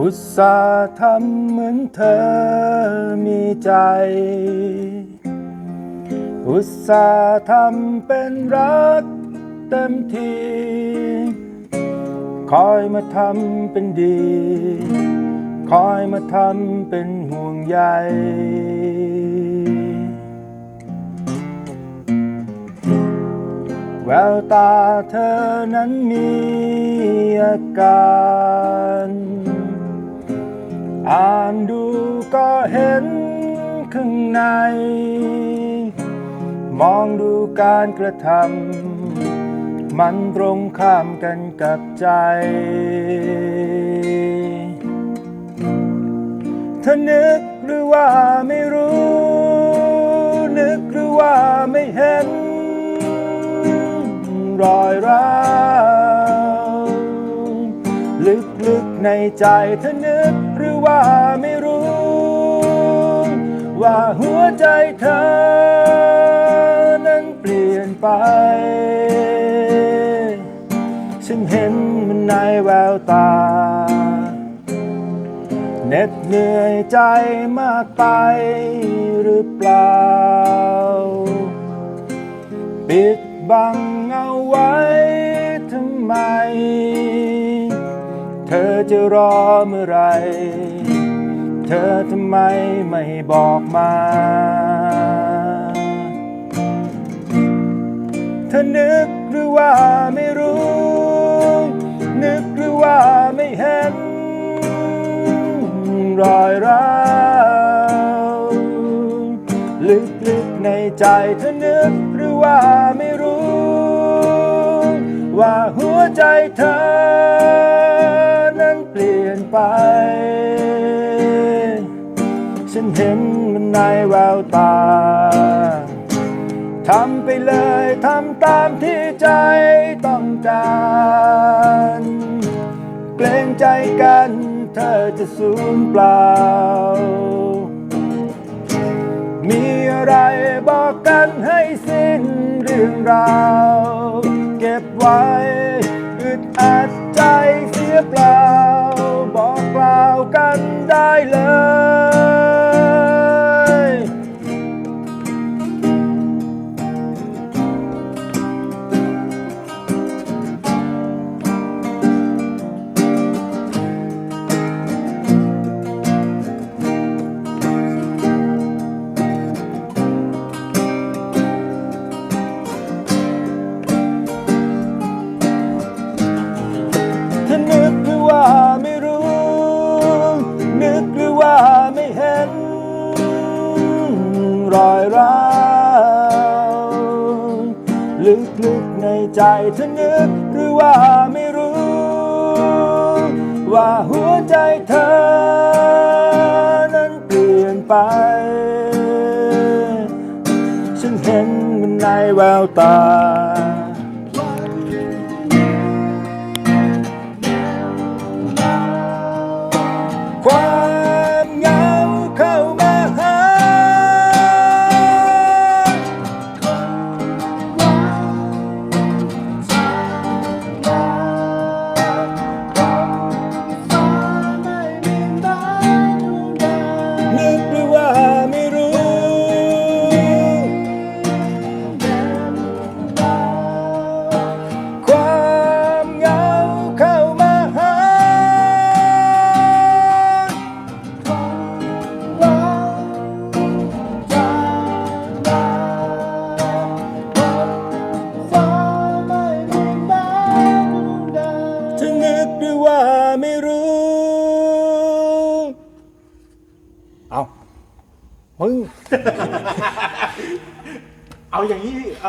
อุตส่าห์ทำเหมือนเธอมีใจ อุตส่าห์ทำเป็นรักเต็มที่คอยมาทำเป็นดี คอยมาทำเป็นห่วงใยแววตาเธอนั้นมีอาการ อ่านดูก็เห็นข้างใน มองดูการกระทำมันตรงข้ามกันกับใจเธอนึกหรือว่าไม่รู้ นึกหรือว่าไม่เห็น รอยร้าวลึกๆในใจเธอนึก ว่าไม่รู้ ว่าหัวใจเธอ นั้นเปลี่ยนไป ฉันเห็นมันในแววตาเหน็ดเหนื่อยใจมากไปหรือเปล่า ปิดบังเอาไว้ทำไม จะรอเมื่อไรเธอทำไมไม่บอกมา เธอนึกหรือว่าไม่รู้ นึกหรือว่าไม่เห็น รอยร้าวลึกๆในใจเธอนึกหรือว่าไม่รู้ ว่าหัวใจเธอ ไป ฉันเห็นมันในแววตา ทำไปเลยทำตามที่ใจต้องการ เกรงใจกันเธอจะสูญเปล่า มีอะไรบอกกันให้สิ้นเรื่องราว เก็บไว้ กัน ลึกๆในใจเธอนึกหรือว่าไม่รู้ ว่าหัวใจเธอนั้นเปลี่ยนไป ฉันเห็นมันในแววตา เอามึง เอาอย่างนี้เอา